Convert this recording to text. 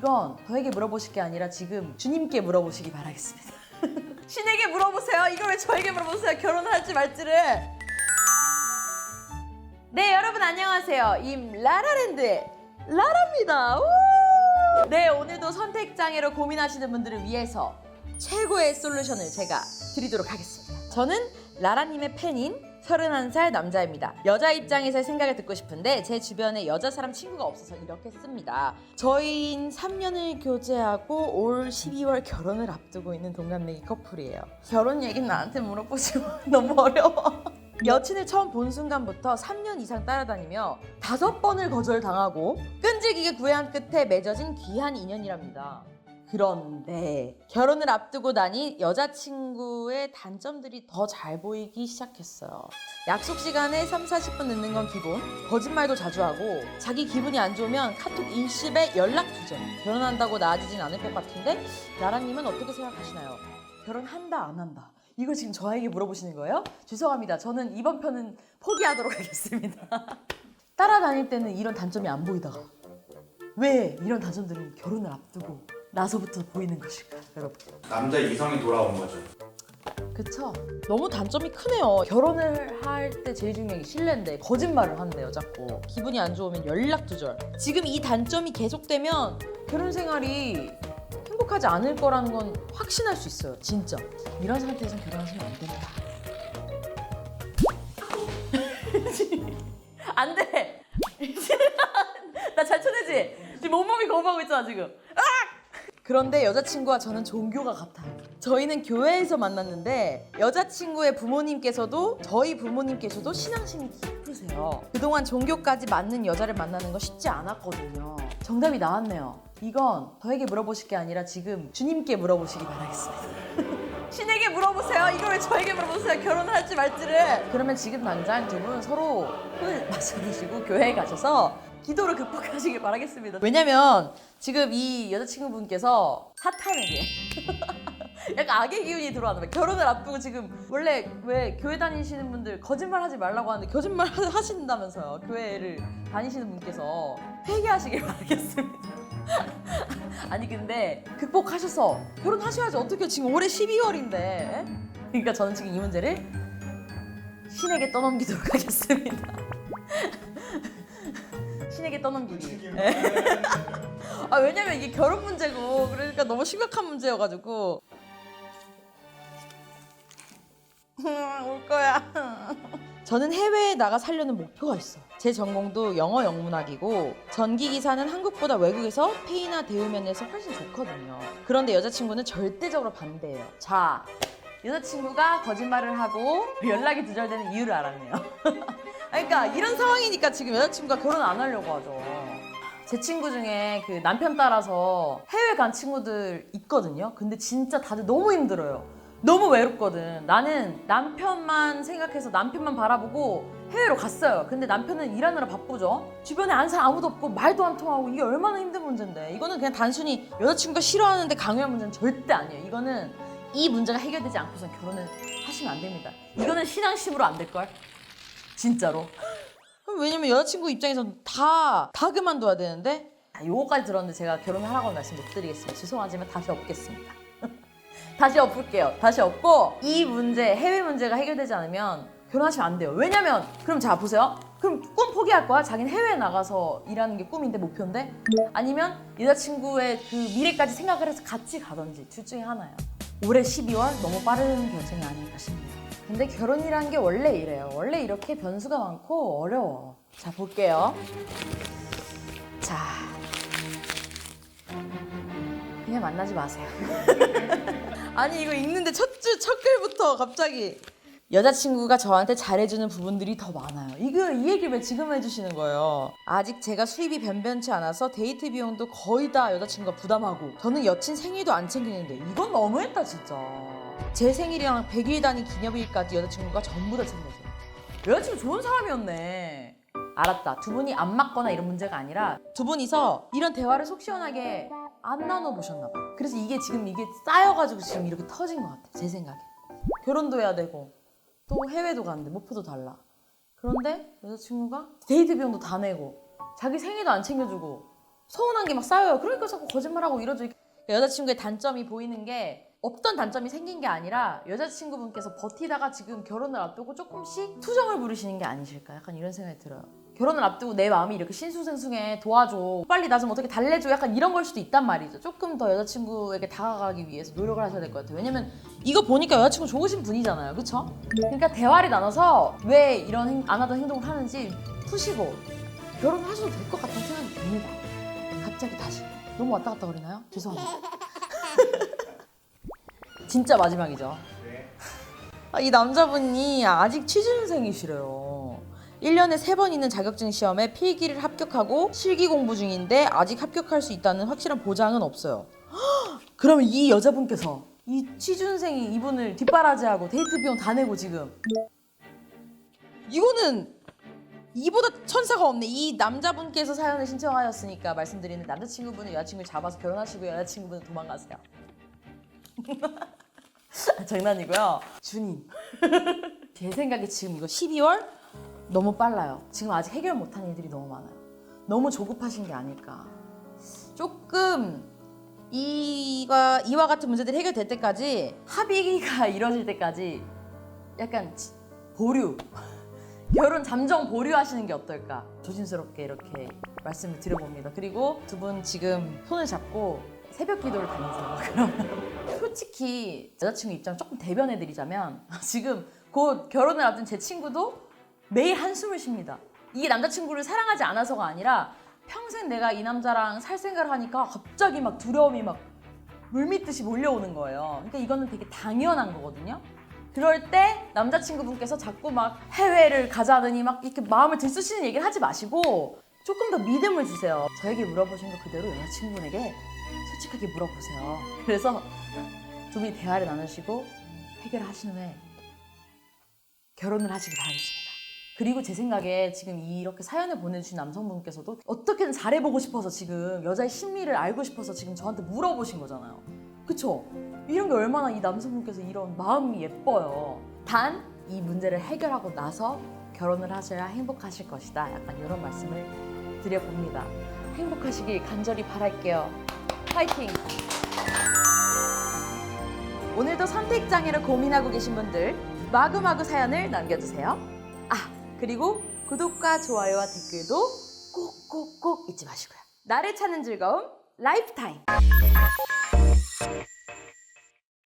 이건 저에게 물어보실 게 아니라 지금 주님께 물어보시기 바라겠습니다. 신에게 물어보세요. 이걸 왜 저에게 물어보세요? 결혼을 할지 말지를. 네, 여러분 안녕하세요. 임 라라랜드의 라라입니다. 우! 네, 오늘도 선택 장애로 고민하시는 분들을 위해서 최고의 솔루션을 제가 드리도록 하겠습니다. 저는 라라님의 팬인 31살 남자입니다. 여자 입장에서 생각을 듣고 싶은데 제 주변에 여자 사람 친구가 없어서 이렇게 씁니다. 저희인 3년을 교제하고 올 12월 결혼을 앞두고 있는 동갑내기 커플이에요. 결혼 얘기는 나한테 물어보시면 너무 어려워. 여친을 처음 본 순간부터 3년 이상 따라다니며 다섯 번을 거절당하고 끈질기게 구애한 끝에 맺어진 귀한 인연이랍니다. 그런데 결혼을 앞두고 나니 여자친구의 단점들이 더 잘 보이기 시작했어요. 약속 시간에 3, 40분 늦는 건 기본, 거짓말도 자주 하고 자기 기분이 안 좋으면 카톡 일십에 연락 두절. 결혼한다고 나아지진 않을 것 같은데 나라님은 어떻게 생각하시나요? 결혼한다 안 한다. 이걸 지금 저에게 물어보시는 거예요? 죄송합니다. 저는 이번 편은 포기하도록 하겠습니다. 따라다닐 때는 이런 단점이 안 보이다가 왜 이런 단점들은 결혼을 앞두고 나서부터 보이는 것일까, 여러분? 남자 이성이 돌아온 거죠. 그쵸? 너무 단점이 크네요. 결혼을 할 때 제일 중요한 게 신뢰인데 거짓말을 한대요, 자꾸. 기분이 안 좋으면 연락 두절. 지금 이 단점이 계속되면 결혼 생활이 행복하지 않을 거라는 건 확신할 수 있어요, 진짜. 이런 상태에서 결혼하시면 안 됩니다. 안 돼! 나 잘 쳐내지? 지금 온몸이 거부하고 있잖아, 지금. 그런데 여자친구와 저는 종교가 같아요. 저희는 교회에서 만났는데 여자친구의 부모님께서도 저희 부모님께서도 신앙심이 깊으세요. 그동안 종교까지 맞는 여자를 만나는 거 쉽지 않았거든요. 정답이 나왔네요. 이건 저에게 물어보실 게 아니라 지금 주님께 물어보시기 바라겠습니다. 신에게 물어보세요. 이걸 왜 저에게 물어보세요? 결혼을 할지 말지를. 그러면 지금 당장 두 분 서로 술 마셔드시고 교회에 가셔서 기도를 극복하시길 바라겠습니다. 왜냐면 지금 이 여자친구분께서 사탄에게 약간 악의 기운이 들어왔나 봐요. 결혼을 앞두고 지금 원래 왜 교회 다니시는 분들 거짓말 하지 말라고 하는데 거짓말 하- 하신다면서요. 교회를 다니시는 분께서 회개하시길 바라겠습니다. 아니 근데 극복하셔서 결혼하셔야지 어떻게 지금 올해 12월인데 그러니까 저는 지금 이 문제를 신에게 떠넘기도록 하겠습니다 신에게 떠넘기기 네. 아 왜냐면 이게 결혼 문제고 그러니까 너무 심각한 문제여가지고 올 거야 저는 해외에 나가 살려는 목표가 있어요. 제 전공도 영어 영문학이고 전기 기사는 한국보다 외국에서 페이나 대우면에서 훨씬 좋거든요. 그런데 여자친구는 절대적으로 반대예요. 자, 여자친구가 거짓말을 하고 연락이 두절되는 이유를 알았네요. 그러니까 이런 상황이니까 지금 여자친구가 결혼 안 하려고 하죠. 제 친구 중에 그 남편 따라서 해외 간 친구들 있거든요. 근데 진짜 다들 너무 힘들어요. 너무 외롭거든. 나는 남편만 생각해서 남편만 바라보고 해외로 갔어요. 근데 남편은 일하느라 바쁘죠. 주변에 사람 아무도 없고 말도 안 통하고 이게 얼마나 힘든 문제인데. 이거는 그냥 단순히 여자친구가 싫어하는데 강요한 문제는 절대 아니에요. 이거는 이 문제가 해결되지 않고선 결혼을 하시면 안 됩니다. 이거는 신앙심으로 안 될걸? 진짜로. 왜냐면 여자친구 입장에서는 다, 다 그만둬야 되는데 아, 요거까지 들었는데 제가 결혼을 하라고 말씀 못 드리겠습니다. 죄송하지만 다시 엎겠습니다. 다시 엎을게요. 다시 엎고 이 문제, 해외 문제가 해결되지 않으면 결혼하시면 안 돼요. 왜냐면 그럼 자 보세요. 그럼 꿈 포기할 거야? 자기는 해외에 나가서 일하는 게 꿈인데 목표인데? 아니면 여자친구의 그 미래까지 생각을 해서 같이 가든지 둘 중에 하나예요. 올해 12월 너무 빠른 결정이 아닐까 싶네요. 근데 결혼이란 게 원래 이래요. 원래 이렇게 변수가 많고 어려워. 자, 볼게요. 자. 그냥 만나지 마세요. 아니, 이거 읽는데 첫 줄, 첫 글부터 갑자기. 여자친구가 저한테 잘해주는 부분들이 더 많아요. 이거 이 얘기 왜 지금 해주시는 거예요? 아직 제가 수입이 변변치 않아서 데이트 비용도 거의 다 여자친구가 부담하고 저는 여친 생일도 안 챙기는데 이건 너무했다 진짜. 제 생일이랑 100일 단위 기념일까지 여자친구가 전부 다 챙겨줘요. 여자친구 좋은 사람이었네. 알았다. 두 분이 안 맞거나 이런 문제가 아니라 두 분이서 이런 대화를 속 시원하게 안 나눠보셨나 봐. 그래서 이게 지금 이게 쌓여가지고 지금 이렇게 터진 것 같아. 제 생각에. 결혼도 해야 되고 또 해외도 가는데 목표도 달라. 그런데 여자친구가 데이트 비용도 다 내고 자기 생일도 안 챙겨주고 서운한 게 막 쌓여요. 그러니까 자꾸 거짓말하고 이러죠. 여자친구의 단점이 보이는 게 없던 단점이 생긴 게 아니라 여자친구분께서 버티다가 지금 결혼을 앞두고 조금씩 투정을 부리시는 게 아니실까 약간 이런 생각이 들어요. 결혼을 앞두고 내 마음이 이렇게 신수생숭해 도와줘 빨리 나 좀 어떻게 달래줘 약간 이런 걸 수도 있단 말이죠. 조금 더 여자친구에게 다가가기 위해서 노력을 하셔야 될 것 같아요. 왜냐면 이거 보니까 여자친구 좋으신 분이잖아요. 그쵸? 그러니까 대화를 나눠서 왜 이런 행- 안 하던 행동을 하는지 푸시고 결혼하셔도 될 것 같다는 생각이 듭니다. 갑자기 다시 너무 왔다 갔다 거리나요? 죄송합니다. 진짜 마지막이죠. 아, 이 남자분이 아직 취준생이시래요. 1년에 3번 있는 자격증 시험에 필기를 합격하고 실기 공부 중인데 아직 합격할 수 있다는 확실한 보장은 없어요. 헉! 그러면 이 여자분께서 이 취준생이 이분을 뒷바라지하고 데이트 비용 다 내고 지금 이거는 이보다 천사가 없네. 이 남자분께서 사연을 신청하였으니까 말씀드리는 남자친구분은 여자친구를 잡아서 결혼하시고 여자친구분은 도망가세요. 아, 장난이고요. 주님. 제 생각에 지금 이거 12월 너무 빨라요. 지금 아직 해결 못한 일들이 너무 많아요. 너무 조급하신 게 아닐까. 조금 이가 이와 같은 문제들이 해결될 때까지 합의가 이루어질 때까지 약간 지- 보류 결혼 잠정 보류하시는 게 어떨까 조심스럽게 이렇게 말씀을 드려봅니다. 그리고 두 분 지금 손을 잡고 새벽 기도를 다니세요. 그러면 솔직히 여자친구 입장 조금 대변해드리자면 지금 곧 결혼을 앞둔 제 친구도 매일 한숨을 쉽니다. 이게 남자친구를 사랑하지 않아서가 아니라 평생 내가 이 남자랑 살 생각을 하니까 갑자기 막 두려움이 막 물밀듯이 몰려오는 거예요. 그러니까 이거는 되게 당연한 거거든요. 그럴 때 남자친구분께서 자꾸 막 해외를 가자느니 막 이렇게 마음을 들쑤시는 얘기를 하지 마시고 조금 더 믿음을 주세요. 저에게 물어보신 거 그대로 여자친구분에게 솔직하게 물어보세요. 그래서 두 분이 대화를 나누시고 해결하신 후에 결혼을 하시기 바라겠습니다. 그리고 제 생각에 지금 이렇게 사연을 보내주신 남성분께서도 어떻게든 잘해보고 싶어서 지금 여자의 심리를 알고 싶어서 지금 저한테 물어보신 거잖아요. 그쵸? 이런 게 얼마나 이 남성분께서 이런 마음이 예뻐요. 단, 이 문제를 해결하고 나서 결혼을 하셔야 행복하실 것이다. 약간 이런 말씀을 드려봅니다. 행복하시길 간절히 바랄게요. 파이팅! 오늘도 선택장애를 고민하고 계신 분들 마구마구 사연을 남겨주세요. 아, 그리고 구독과 좋아요와 댓글도 꼭꼭꼭 잊지 마시고요. 나를 찾는 즐거움 라이프타임.